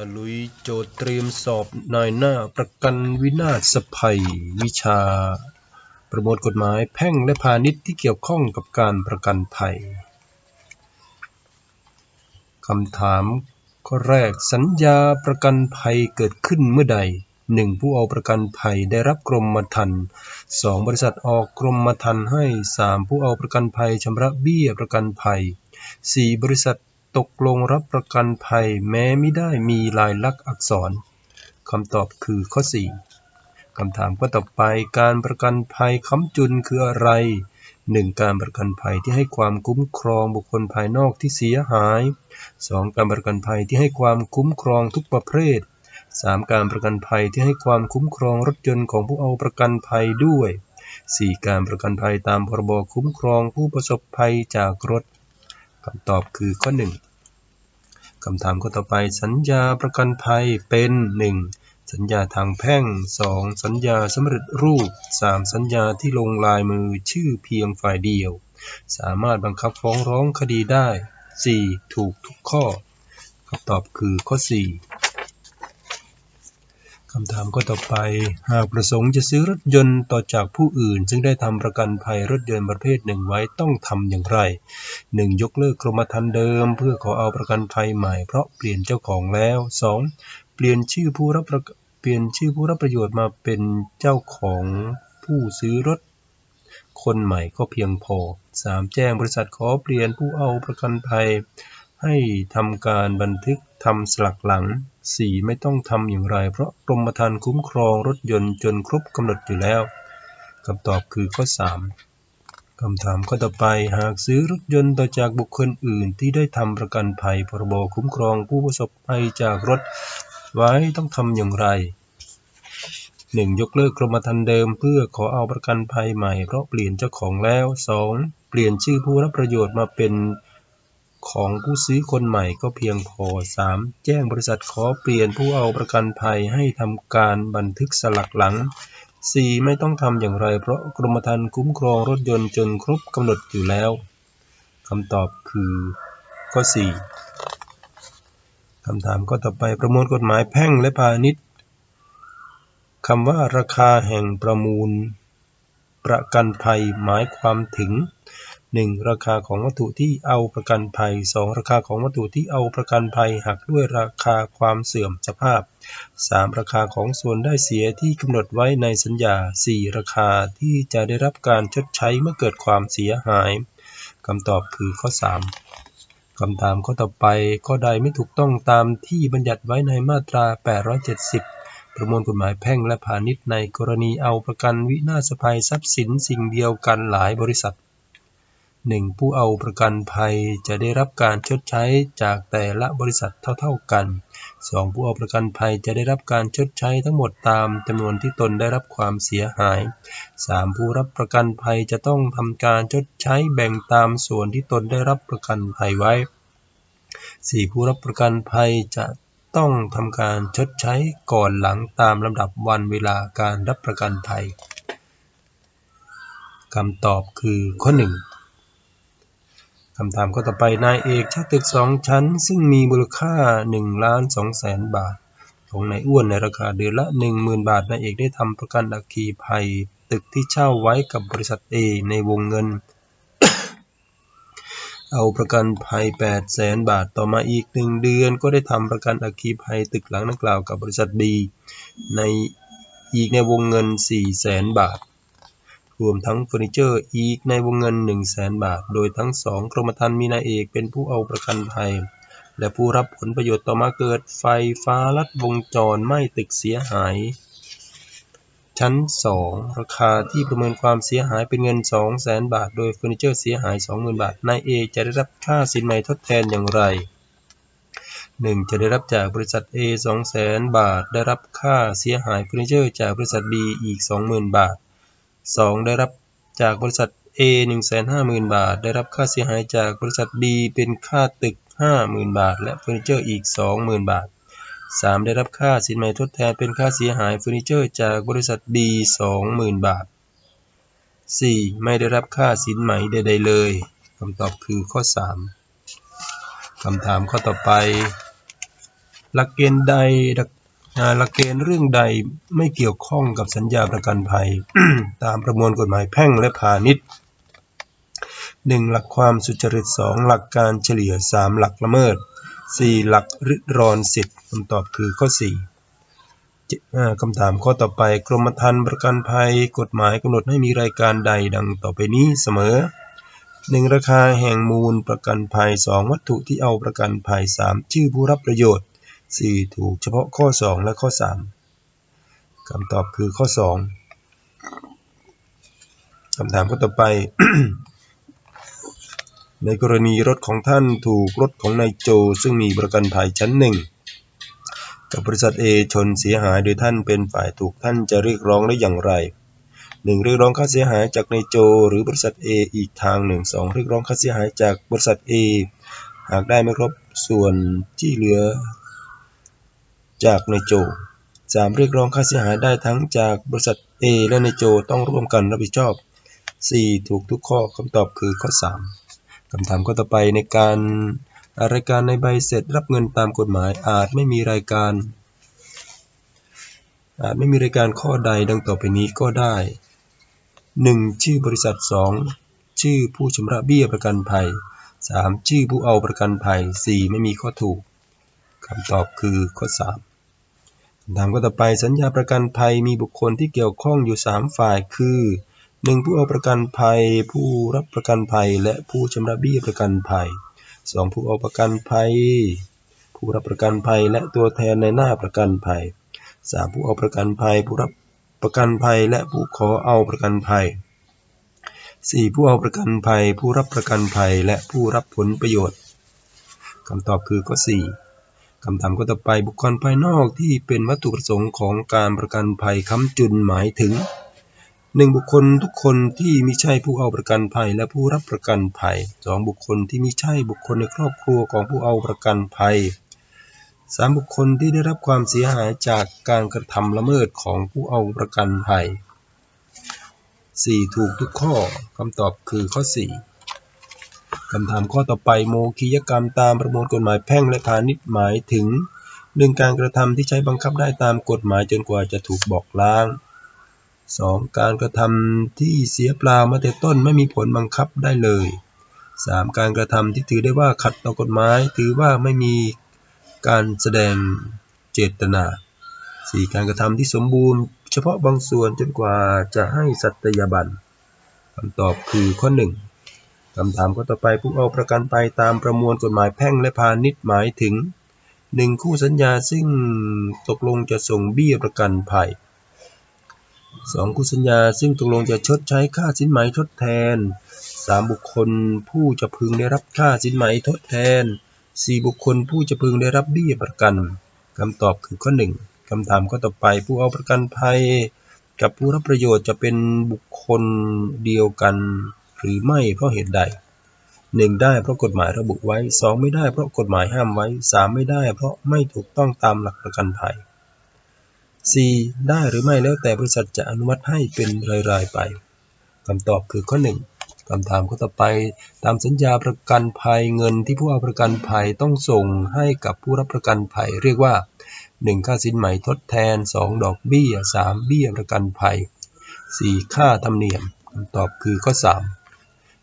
ตะลุยโจทย์เตรียมสอบนายหน้าประกันวินาศภัย วิชา ประมวลกฎหมายแพ่งและพาณิชย์ที่เกี่ยวข้องกับการประกันภัยคำถามข้อแรกสัญญาประกันภัยเกิดขึ้นเมื่อใด 1. ผู้เอาประกันภัยได้รับกรมธรรม์ 2. บริษัทออกกรมธรรม์ให้ 3. ผู้เอาประกันภัยชำระเบี้ยประกันภัย 4. บริษัท ตกลงรับประกันภัยแม้ไม่ได้มีลายลักษณ์อักษรคำตอบคือข้อ 4คำถามก็ต่อไปการประกันภัยค้ำจุนคืออะไร 1. การประกันภัยที่ให้ความคุ้มครองบุคคลภายนอกที่เสียหาย 2. การประกันภัยที่ให้ความคุ้มครองทุกประเภท 3. การประกันภัยที่ให้ความคุ้มครองรถยนต์ของผู้เอาประกันภัยด้วย 4. การประกันภัยตามพรบคุ้มครองผู้ประสบภัยจากรถ คำตอบคือข้อ 1คำถามข้อต่อไป สัญญาประกันภัยเป็น 1. สัญญาทางแพ่ง 2. สัญญาสำเร็จรูป 3. สัญญาที่ลงลายมือชื่อเพียงฝ่ายเดียว สามารถบังคับฟ้องร้องคดีได้ 4. ถูกทุกข้อคำตอบคือข้อ 4 คำถามก็ต่อไป หากประสงค์จะซื้อรถยนต์ต่อจากผู้อื่น ซึ่งได้ทำประกันภัยรถยนต์ประเภทหนึ่งไว้ต้องทำอย่างไร 1. ยกเลิกกรมธรรม์เดิม เพื่อขอเอาประกันภัยใหม่เพราะเปลี่ยนเจ้าของแล้ว 2. เปลี่ยนชื่อผู้รับเปลี่ยนชื่อผู้รับประโยชน์มาเป็นเจ้าของผู้ซื้อรถคนใหม่ก็เพียงพอ 3. แจ้งบริษัทขอเปลี่ยนผู้เอาประกันภัย ให้ทำการบันทึกทำสลักหลัง 4. ไม่ต้องทำอย่างไร เพราะกรมธรรม์คุ้มครองรถยนต์จนครบกำหนดอยู่แล้วคำตอบคือข้อ 3คำถามข้อต่อไปหากซื้อรถยนต์ต่อจากบุคคลอื่น ที่ได้ทำประกันภัยพรบคุ้มครองผู้ประสบภัยจากรถไว้ต้องทำอย่างไร 1. ยกเลิกกรมธรรม์เดิมเพื่อขอเอาประกันภัยใหม่เพราะเปลี่ยนเจ้าของแล้ว 2. เปลี่ยนชื่อผู้รับประโยชน์มาเป็น ของผู้ซื้อคนใหม่ก็เพียงพอ 3. แจ้งบริษัทขอเปลี่ยนผู้เอาประกันภัยให้ทำการบันทึกสลักหลัง 4. ไม่ต้องทำอย่างไรเพราะกรมธรรม์คุ้มครองรถยนต์จนครบกำหนดอยู่แล้วคำตอบคือข้อ 4คำถามก็ต่อไปประมวลกฎหมายแพ่งและพาณิชย์คำว่าราคาแห่งประมูล ประกันภัยหมายความถึง 1. ราคาของวัตถุที่เอาประกันภัย 2. ราคาของวัตถุที่เอาประกันภัยหักด้วยราคาความเสื่อมสภาพ 3. ราคาของส่วนได้เสียที่กำหนดไว้ในสัญญา 4. ราคาที่จะได้รับการชดใช้เมื่อเกิดความเสียหายคำตอบคือข้อ 3คำถามข้อต่อไปข้อใดไม่ถูกต้องตามที่บัญญัติไว้ในมาตรา 870ประมวลกฎหมายแพ่งและพาณิชย์ในกรณีเอาประกันวินาศภัยทรัพย์สินสิ่งเดียวกันหลายบริษัท 1. ผู้เอาประกันภัยจะได้รับการชดใช้จากแต่ละบริษัทเท่า ๆ กัน 2. ผู้เอาประกันภัยจะได้รับการชดใช้ทั้งหมดตามจำนวนที่ตนได้รับความเสียหาย 3. ผู้รับประกันภัยจะต้องทำการชดใช้แบ่งตามส่วนที่ตนได้รับประกันภัยไว้ 4. ผู้รับประกันภัยจะต้องทำการชดใช้ก่อนหลังตามลำดับวันเวลาการรับประกันภัยคำตอบคือข้อ 1 คำถามข้อต่อไปนายเอกเช่าตึกสองชั้น ซึ่งมีมูลค่า1ล้าน2แสนบาท ของนายอ้วนในราคาเดือนละ 10,000 บาทนายเอกได้ทำประกันอัคคีภัย ตึกที่เช่าไว้กับบริษัท A ในวงเงิน เอาประกันภัย8แสนบาทต่อมาอีกหนึ่งเดือนก็ได้ทำประกันอัคคีภัยตึกหลังดังกล่าวกับบริษัท B ในอีกในวงเงิน4แสนบาท รวมทั้งเฟอร์นิเจอร์อีกในวงเงิน 1 0 0 0 0แสนบาท โดยทั้งสองกรมธรรม์มีนายเอกเป็นผู้เอาประกันภัย และผู้รับผลประโยชน์ต่อมาเกิดไฟฟ้าลัดวงจรไหม้ตึกเสียหาย ชั้น 2 ราคาที่ประเมินความเสียหายเป็นเงิน 2 0 0แสนบาท โดยเฟอร์นิเจอร์เสียหาย 20,000 บาทนายเอกจะได้รับค่าสินใหมทดแทนอย่างไร 1. จะได้รับจากบริษัท A 2 0 0 0 0 0 บาท ได้รับค่าเสียหายเฟอร์นิเจอร์จากบริษัท B อีก 20,000 บาท 2. ได้รับจากบริษัท A 150,000 บาท ได้รับค่าเสียหายจากบริษัท B เป็นค่าตึก 50,000 บาท และเฟอร์นิเจอร์อีก 20,000 บาท 3. ได้รับค่าสินใหม่ทดแทนเป็นค่าเสียหายเฟอร์นิเจอร์จากบริษัท B 20,000 บาท 4. ไม่ได้รับค่าสินไหมใดๆเลยคำตอบคือข้อ 3คำถามข้อต่อไป หลักเกณฑ์ใด หลักเกณฑ์เรื่องใดไม่เกี่ยวข้องกับสัญญาประกันภัย ตามประมวลกฎหมายแพ่งและพาณิชย์ 1. หลักความสุจริต 2. หลักการเฉลี่ย 3. หลักละเมิด 4. หลักริดรอนสิทธิ์คำตอบคือข้อ 4 คำถามข้อต่อไปกรมธรรม์ประกันภัย กฎหมายกำหนดให้มีรายการใดดังต่อไปนี้เสมอ 1. ราคาแห่งมูลประกันภัย 2. วัตถุที่เอาประกันภัย 3. ชื่อผู้รับประโยชน์ 4. ถูกเฉพาะข้อ 2 และข้อ 3คำตอบคือข้อ 2คำถามข้อต่อไป ในกรณีรถของท่านถูกรถของนายโจ ซึ่งมีประกันภัยชั้นหนึ่งกับบริษัท A ชนเสียหายโดยท่านเป็นฝ่ายถูกท่านจะเรียกร้องได้อย่างไร 1. เรียกร้องค่าเสียหายจากนายโจ หรือบริษัท A อีกทางหนึ่ง 2. เรียกร้องค่าเสียหายจากบริษัท A หากได้ไม่ครบส่วนที่เหลือ จากนายโจ 3. เรียกร้องค่าเสียหายได้ทั้งจากบริษัท A และนายโจต้องร่วมกันรับผิดชอบ 4. ถูกทุกข้อคำตอบคือข้อ 3คำถามข้อต่อไปในการรายการในใบเสร็จรับเงินตามกฎหมายอาจไม่มีรายการ อาจไม่มีรายการข้อใดดังต่อไปนี้ก็ได้ 1. ชื่อบริษัท 2. ชื่อผู้ชำระเบี้ยประกันภัย 3. ชื่อผู้เอาประกันภัย 4. ไม่มีข้อถูกคำตอบคือข้อ 3 คำถามข้อต่อไปสัญญาประกันภัยมีบุคคลที่เกี่ยวข้องอยู่ 3 ฝ่ายคือ 1. ผู้เอาประกันภัย ผู้รับประกันภัย และผู้ชำระเบี้ยประกันภัย 2. ผู้เอาประกันภัย ผู้รับประกันภัยและตัวแทนในหน้าประกันภัย 3. ผู้เอาประกันภัย ผู้รับประกันภัยและผู้ขอเอาประกันภัย 4. ผู้เอาประกันภัย ผู้รับประกันภัยและผู้รับผลประโยชน์คำตอบคือข้อ4 คำถามก็ต่อไปบุคคลภายนอกที่เป็นวัตถุประสงค์ของการประกันภัยค้ำจุนหมายถึง 1. บุคคลทุกคนที่มิใช่ผู้เอาประกันภัยและผู้รับประกันภัย 2. บุคคลที่มิใช่บุคคลในครอบครัวของผู้เอาประกันภัย 3. บุคคลที่ได้รับความเสียหายจากการกระทำละเมิดของผู้เอาประกันภัย 4. ถูกทุกข้อคำตอบคือข้อ 4 คำถามข้อต่อไปโมคียกรรมตามประมวลกฎหมายแพ่งและพาณิชย์หมายถึงหนึ่งการกระทำที่ใช้บังคับได้ตามกฎหมายจนกว่าจะถูกบอกล้าง 2. การกระทำที่เสียเปล่ามาแต่ต้นไม่มีผลบังคับได้เลย 3. การกระทำที่ถือได้ว่าขัดต่อกฎหมาย ถือว่าไม่มีการแสดงเจตนา 4. การกระทำที่สมบูรณ์ เฉพาะบางส่วนจนกว่าจะให้สัตยาบันคำตอบคือข้อ 1 คำถามข้อต่อไปผู้เอาประกันไปตามประมวลกฎหมายแพ่งและพาณิชย์หมายถึง 1. คู่สัญญาซึ่งตกลงจะส่งเบี้ยประกันภัย 2. คู่สัญญาซึ่งตกลงจะชดใช้ค่าสินไหมทดแทน 3. บุคคลผู้จะพึงได้รับค่าสินไหมทดแทน 4. บุคคลผู้จะพึงได้รับเบี้ยประกันคำตอบคือข้อ 1คำถามข้อต่อไปผู้เอาประกันภัย กับผู้รับประโยชน์จะเป็นบุคคลเดียวกัน หรือไม่เพราะเหตุใด 1. ได้เพราะกฎหมายระบุไว้ 2. ไม่ได้เพราะกฎหมายห้ามไว้ 3. ไม่ได้เพราะไม่ถูกต้องตามหลักประกันภัย 4. ได้หรือไม่แล้วแต่บริษัทจะอนุมัติให้เป็นรายๆไปคำตอบคือข้อ 1คำถามข้อต่อไป ตามสัญญาประกันภัยเงินที่ผู้เอาประกันภัยต้องส่งให้กับผู้รับประกันภัย เรียกว่า 1. ค่าสินไหมทดแทน 2. ดอกเบี้ย 3. เบี้ยประกันภัย 4. ค่าธรรมเนียมคำตอบคือข้อ 3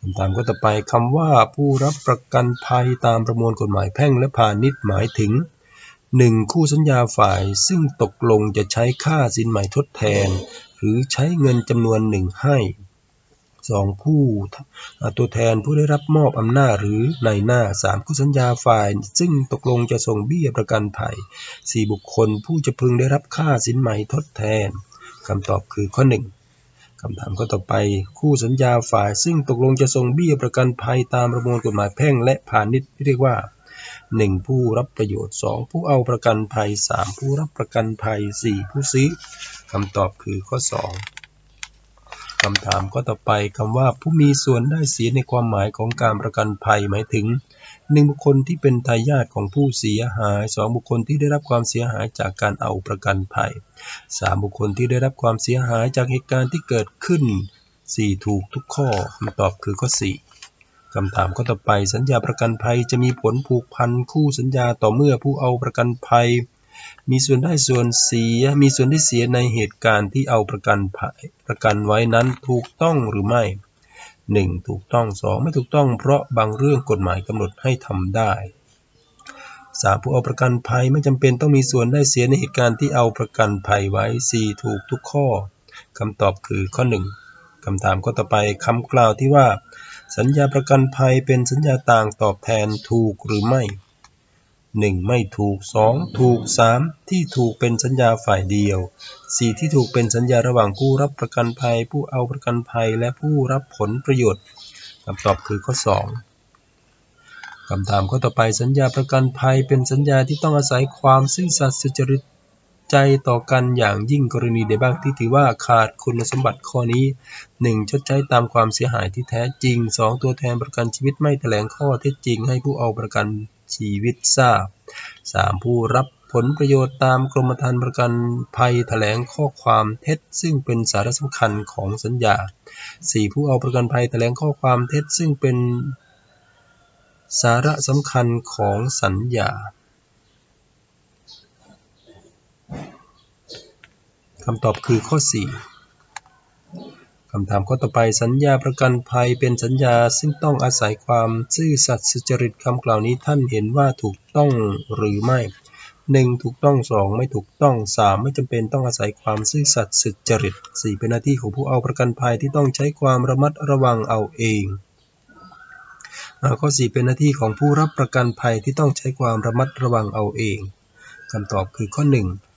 คำถามก็ต่อไปคำว่าผู้รับประกันภัยตามประมวลกฎหมายแพ่งและพาณิชย์หมายถึง 1. คู่สัญญาฝ่ายซึ่งตกลงจะใช้ค่าสินไหม่ทดแทน หรือใช้เงินจำนวนหนึ่งให้ 2. ผู้ตัวแทนผู้ได้รับมอบอำนาจหรือในหน้า 3. คู่สัญญาฝ่าย ซึ่งตกลงจะส่งเบี้ยประกันภัย 4. บุคคลผู้จะพึงได้รับค่าสินไหม่ทดแทนคำตอบคือข้อ 1 คำถามข้อต่อไป คู่สัญญาฝ่ายซึ่งตกลงจะส่งเบี้ยประกันภัยตามประมวลกฎหมายแพ่งและพาณิชย์ที่เรียกว่า 1. ผู้รับประโยชน์ 2. ผู้เอาประกันภัย 3. ผู้รับประกันภัย 4. ผู้ซื้อคำตอบคือข้อ 2 คำถามข้อต่อไปคำว่าผู้มีส่วนได้เสียในความหมายของการประกันภัยหมายถึงหนึ่งบุคคลที่เป็นทายาทของผู้เสียหายสองบุคคลที่ได้รับความเสียหายจากการเอาประกันภัยสามบุคคลที่ได้รับความเสียหายจากเหตุการณ์ที่เกิดขึ้นสี่ถูกทุกข้อคำตอบคือข้อสี่คำถามข้อต่อไปสัญญาประกันภัยจะมีผลผูกพันคู่สัญญาต่อเมื่อผู้เอาประกันภัย มีส่วนได้ส่วนเสีย มีส่วนได้เสียในเหตุการณ์ที่เอาประกันภัยประกันไว้นั้นถูกต้องหรือไม่ 1. ถูกต้อง 2. ไม่ถูกต้องเพราะบางเรื่องกฎหมายกำหนดให้ทำได้ 3. ผู้เอาประกันภัยไม่จำเป็นต้องมีส่วนได้เสียในเหตุการณ์ที่เอาประกันภัยไว้ 4. ถูกทุกข้อคำตอบคือข้อ 1คำถามข้อต่อไปคำกล่าวที่ว่า สัญญาประกันภัยเป็นสัญญาต่างตอบแทนถูกหรือไม่ 1. ไม่ถูก 2. ถูก 3. ที่ถูกเป็นสัญญาฝ่ายเดียว 4. ที่ถูกเป็นสัญญาระหว่างผู้รับประกันภัย ผู้เอาประกันภัย และผู้รับผลประโยชน์คำตอบคือข้อ 2คำถามข้อต่อไปสัญญาประกันภัยเป็นสัญญาที่ต้องอาศัยความซื่อสัตย์สุจริตใจต่อกันอย่างยิ่งกรณีใดบ้างที่ถือว่าขาดคุณสมบัติข้อนี้ 1. ชดใช้ตามความเสียหายที่แท้จริง 2. ตัวแทนประกันชีวิตไม่แถลงข้อเท็จจริงให้ผู้เอาประกัน ชีวิตทราบ 3. ผู้รับผลประโยชน์ตามกรมธรรม์ประกันภัยแถลงข้อความเท็จ ซึ่งเป็นสาระสำคัญของสัญญา 4. ผู้เอาประกันภัยแถลงข้อความเท็จ ซึ่งเป็นสาระสำคัญของสัญญาคำตอบคือข้อ 4ำถามข้อต่อไปสัญญาประกันภัยเป็นสัญญาซึ่งต้องอาศัยความซื่อสัตย์สุจริตคำกล่าวนี้ท่านเห็นว่าถูกต้องหรือไม่ 1. ถูกต้อง 2. ไม่ถูกต้อง 3. ไม่จำเป็นต้องอาศัยความซื่อสัตย์สุจริต 4. เป็นหน้าที่ของผู้เอาประกันภัยที่ต้องใช้ความระมัดระวังเอาเองข้อ 4 เป็นหน้าที่ของผู้รับประกันภัยที่ต้องใช้ความระมัดระวังเอาเองคำตอบคือข้อ 1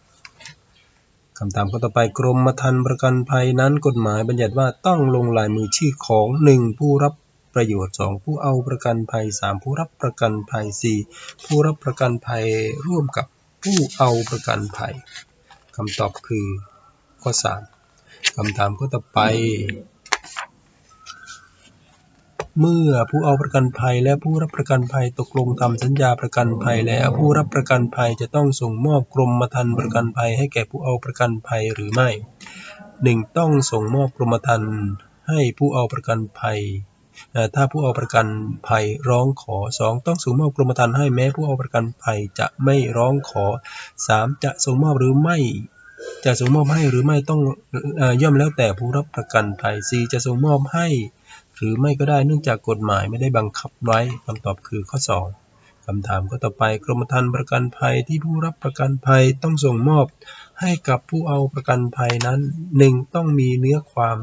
คำถามข้อต่อไปกรมธรรม์ประกันภัยนั้นกฎหมายบัญญัติว่าต้องลงลายมือชื่อของ 1. ผู้รับประโยชน์ 2. ผู้เอาประกันภัย 3. ผู้รับประกันภัย 4. ผู้รับประกันภัยร่วมกับผู้เอาประกันภัยคำตอบคือข้อ 3คำถามข้อต่อไป เมื่อผู้เอาประกันภัยและผู้รับประกันภัยตกลงทำสัญญาประกันภัยแล้วผู้รับประกันภัยจะต้องส่งมอบกรมธรรม์ประกันภัยให้แก่ผู้เอาประกันภัยหรือไม่ 1. ต้องส่งมอบกรมธรรม์ให้ผู้เอาประกันภัยถ้าผู้เอาประกันภัยร้องขอ 2. ต้องส่งมอบกรมธรรม์ให้แม้ผู้เอาประกันภัยจะไม่ร้องขอ 3. จะส่งมอบหรือไม่จะส่งมอบให้หรือไม่ต้องย่อมแล้วแต่ผู้รับประกันภัย 4. จะส่งมอบให้ หรือไม่ก็ได้เนื่องจากกฎหมายไม่ได้บังคับไว้คำตอบคือข้อ 2คำถามก็ต่อไปกรมธรรม์ประกันภัยที่ผู้รับประกันภัยต้องส่งมอบให้กับผู้เอาประกันภัยนั้น 1. ต้องมีเนื้อความ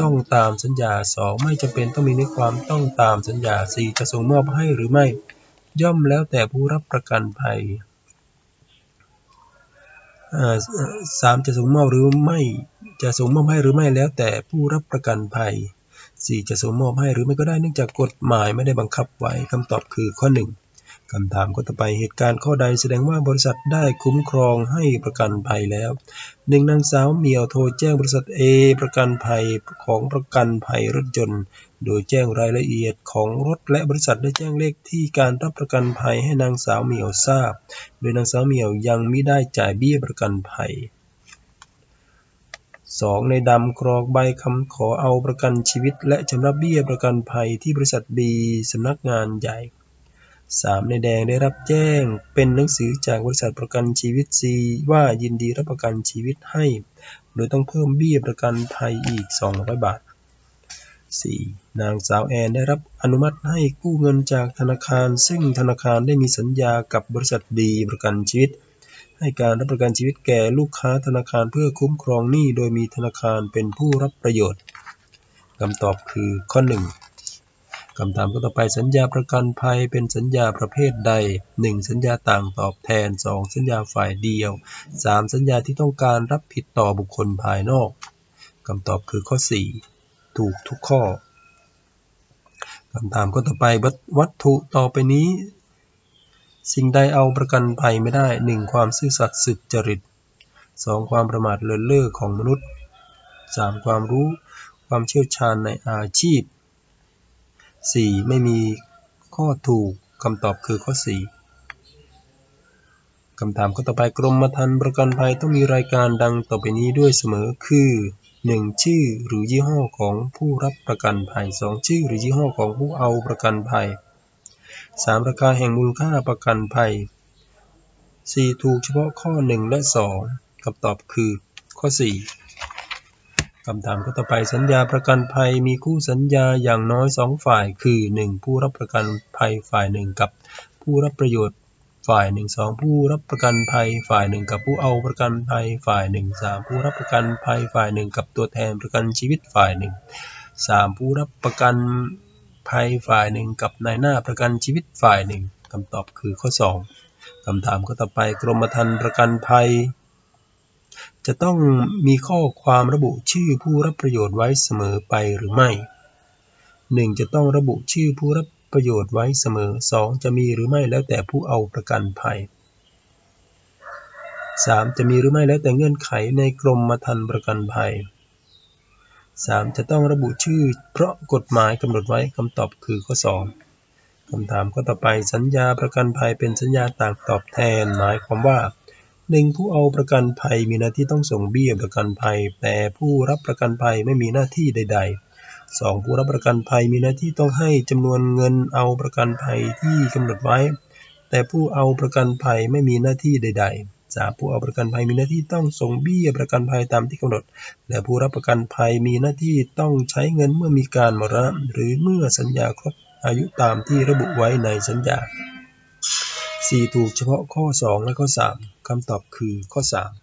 ต้องตามสัญญา 2. ไม่จำเป็นต้องมีเนื้อความต้องตามสัญญา 4. จะส่งมอบให้หรือไม่ ย่อมแล้วแต่ผู้รับประกันภัยสามจะส่งมอบหรือไม่จะส่งมอบให้หรือไม่แล้วแต่ผู้รับประกันภัย 4. จะส่งมอบให้หรือไม่ก็ได้เนื่องจากกฎหมายไม่ได้บังคับไว้คำตอบคือข้อ 1คำถามข้อต่อไปเหตุการณ์ข้อใดแสดงว่าบริษัทได้คุ้มครองให้ประกันภัยแล้วหนึ่งนางสาวเมียวโทรแจ้งบริษัท A ประกันภัยของประกันภัยรถยนต์ โดยแจ้งรายละเอียดของรถและบริษัทได้แจ้งเลขที่การรับประกันภัยให้นางสาวเมียวทราบ โดยนางสาวเมียวยังไม่ได้จ่ายเบี้ยประกันภัย 2. ในดำกรอกใบคำขอเอาประกันชีวิต และชำระเบี้ยประกันภัยที่บริษัท B สำนักงานใหญ่ 3. ในแดงได้รับแจ้งเป็นหนังสือจากบริษัทประกันชีวิต C ว่ายินดีรับประกันชีวิตให้ โดยต้องเพิ่มเบี้ยประกันภัยอีก 200 บาท 4. นางสาวแอนได้รับอนุมัติให้กู้เงินจากธนาคาร ซึ่งธนาคารได้มีสัญญากับบริษัทดีประกันชีวิต ให้การรับประกันชีวิตแก่ลูกค้าธนาคารเพื่อคุ้มครองหนี้โดยมีธนาคารเป็นผู้รับประโยชน์คำตอบคือข้อ 1คำถามก็ต่อไปสัญญาประกันภัยเป็นสัญญาประเภทใด 1. สัญญาต่างตอบแทน 2. สัญญาฝ่ายเดียว 3. สัญญาที่ต้องการรับผิดต่อบุคคลภายนอกคำตอบคือข้อ 4 ถูกทุกข้อคำถามก็ต่อไปวัตถุต่อไปนี้ สิ่งใดเอาประกันภัยไม่ได้ 1. ความซื่อสัตย์สุจริต 2. ความประมาทเลินเล่อของมนุษย์ 3. ความรู้ความเชี่ยวชาญในอาชีพ 4. ไม่มีข้อถูกคำตอบคือข้อ4คำถามข้อต่อไปกรมธรรม์ประกันภัยต้องมีรายการดังต่อไปนี้ด้วยเสมอคือ 1. ชื่อหรือยี่ห้อของผู้รับประกันภัย 2. ชื่อหรือยี่ห้อของผู้เอาประกันภัย 3. ราคาแห่งมูลค่าประกันภัย 4. ถูกเฉพาะข้อ 1 และ 2คำตอบคือ ข้อ 4คำถามข้อต่อไปสัญญาประกันภัยมีคู่สัญญาอย่างน้อย 2 ฝ่าย คือ 1. ผู้รับประกันภัยฝ่ายหนึ่งกับผู้รับประโยชน์ฝ่ายหนึ่ง 2. ผู้รับประกันภัยฝ่ายหนึ่งกับผู้เอาประกันภัยฝ่ายหนึ่ง 3. ผู้รับประกันภัยฝ่ายหนึ่งกับตัวแทนประกันชีวิตฝ่ายหนึ่ง 3. ผู้รับประกัน ภัยฝ่ายหนึ่งกับนายหน้าประกันชีวิตฝ่ายหนึ่งคำตอบคือข้อ 2คำถามข้อต่อไปกรมธรรม์ประกันภัย จะต้องมีข้อความระบุชื่อผู้รับประโยชน์ไว้เสมอไปหรือไม่ 1. จะต้องระบุชื่อผู้รับประโยชน์ไว้เสมอ 2. จะมีหรือไม่แล้วแต่ผู้เอาประกันภัย 3. จะมีหรือไม่แล้วแต่เงื่อนไขในกรมธรรม์ประกันภัย 3. จะต้องระบุชื่อ เพราะกฎหมายกำหนดไว้คำตอบคือข้อ 2คำถามข้อต่อไปสัญญาประกันภัยเป็นสัญญาต่างตอบแทน หมายความว่า 1. ผู้เอาประกันภัยมีหน้าที่ต้องส่งเบี้ยประกันภัย แต่ผู้รับประกันภัยไม่มีหน้าที่ใด ๆ 2. ผู้รับประกันภัยมีหน้าที่ต้องให้จำนวนเงินเอาประกันภัยที่กำหนดไว้ แต่ผู้เอาประกันภัยไม่มีหน้าที่ใด ๆ 3. ผู้เอาประกันภัยมีหน้าที่ต้องส่งเบี้ยประกันภัยตามที่กำหนด และผู้รับประกันภัยมีหน้าที่ต้องใช้เงินเมื่อมีการมรณะหรือเมื่อสัญญาครบอายุตามที่ระบุไว้ในสัญญา 4. ถูกเฉพาะข้อ 2 และข้อ 3คำตอบคือข้อ 3